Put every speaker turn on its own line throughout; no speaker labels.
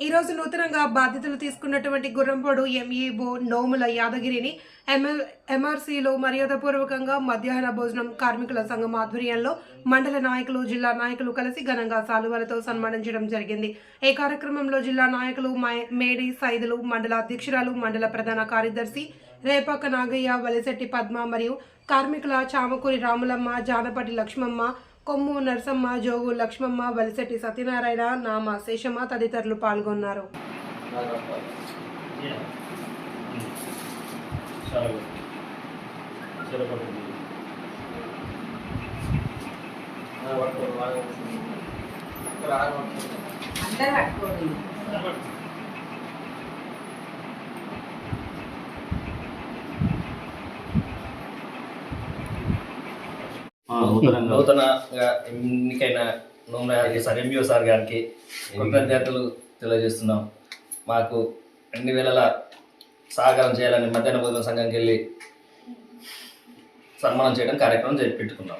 ఈరోజు నూతనంగా బాధ్యతలు తీసుకున్నటువంటి గుర్రంపోడు ఎంఈఓ నోముల యాదగిరిని ఎంఎల్ ఎంఆర్సీలో మర్యాదపూర్వకంగా మధ్యాహ్న భోజనం కార్మికుల సంఘం ఆధ్వర్యంలో మండల నాయకులు జిల్లా నాయకులు కలిసి ఘనంగా సాలువలతో సన్మానించడం జరిగింది. ఈ కార్యక్రమంలో జిల్లా నాయకులు మై- మేడి సైదులు మండల అధ్యక్షురాలు మండల ప్రధాన కార్యదర్శి రేపాక నాగయ్య వలిశెట్టి పద్మ మరియు కార్మికుల చామకూరి రాములమ్మ జానపటి లక్ష్మమ్మ కొమ్ము నరసమ్మ జోగు లక్ష్మమ్మ వలిశెట్టి సత్యనారాయణ నామ శేషమ్మ తదితరులు పాల్గొన్నారు.
అందరూ
నూతనంగా
నూతనంగా ఎన్నికైన నూనె సార్ ఎంబీఓ సార్ గారికి కృతజ్ఞతలు తెలియజేస్తున్నాం. మాకు అన్ని వేళలా సహకారం చేయాలని మధ్యాహ్న భోజన సంఘంకి వెళ్ళి సన్మానం చేయడం కార్యక్రమం పెట్టుకున్నాం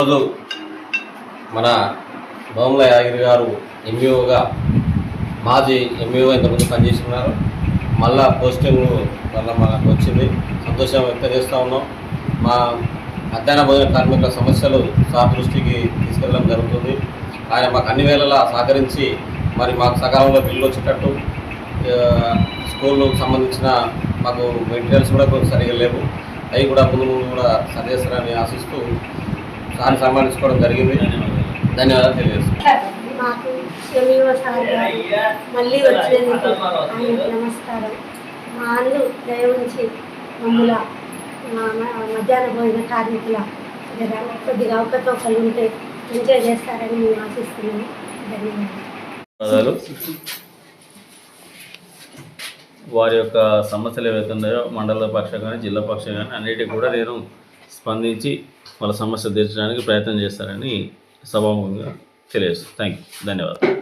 ఈరోజు మన భవన్ల యాగిరి గారు ఎంఈఓగా మాజీ ఎంఈఓ ఇంతకుముందు పనిచేస్తున్నారు. మళ్ళా పోస్టింగ్ వల్ల మనకు వచ్చింది. సంతోషం వ్యక్తం చేస్తూ ఉన్నాం. మా మధ్యాహ్న భోజన కార్మికుల సమస్యలు సార్ దృష్టికి తీసుకెళ్ళడం జరుగుతుంది. ఆయన మాకు అన్ని వేళలా సహకరించి మరి మాకు సకాలంలో బిల్లు వచ్చేటట్టు స్కూళ్ళకు సంబంధించిన మాకు మెటీరియల్స్ కూడా కొంచెం సరిగా లేవు. అవి కూడా ముందు ముందు కూడా సరిచేస్తారని ఆశిస్తూ సార్ని సన్మానించుకోవడం జరిగింది. ధన్యవాదాలు తెలియజేస్తాను
మాకు సార్ మళ్ళీ నమస్కారం. మా అల్లు దయవుంచి ఉంచి మధ్యాహ్న భోజన కార్మికుల దగ్గర కొద్దిగా అవకతవకలు ఉంటే ఎంజాయ్ చేస్తారని మేము ఆశిస్తున్నాము. ధన్యవాదాలు.
ధన్యవాదాలు. వారి యొక్క సమస్యలు ఏవైతే ఉన్నాయో మండల పక్షం కానీ జిల్లా పక్షం కానీ అన్నిటికీ కూడా నేను స్పందించి వాళ్ళ సమస్య తీర్చడానికి ప్రయత్నం చేస్తానని సభాముఖంగా తెలియజేస్తాను థ్యాంక్ యూ ధన్యవాదాలు.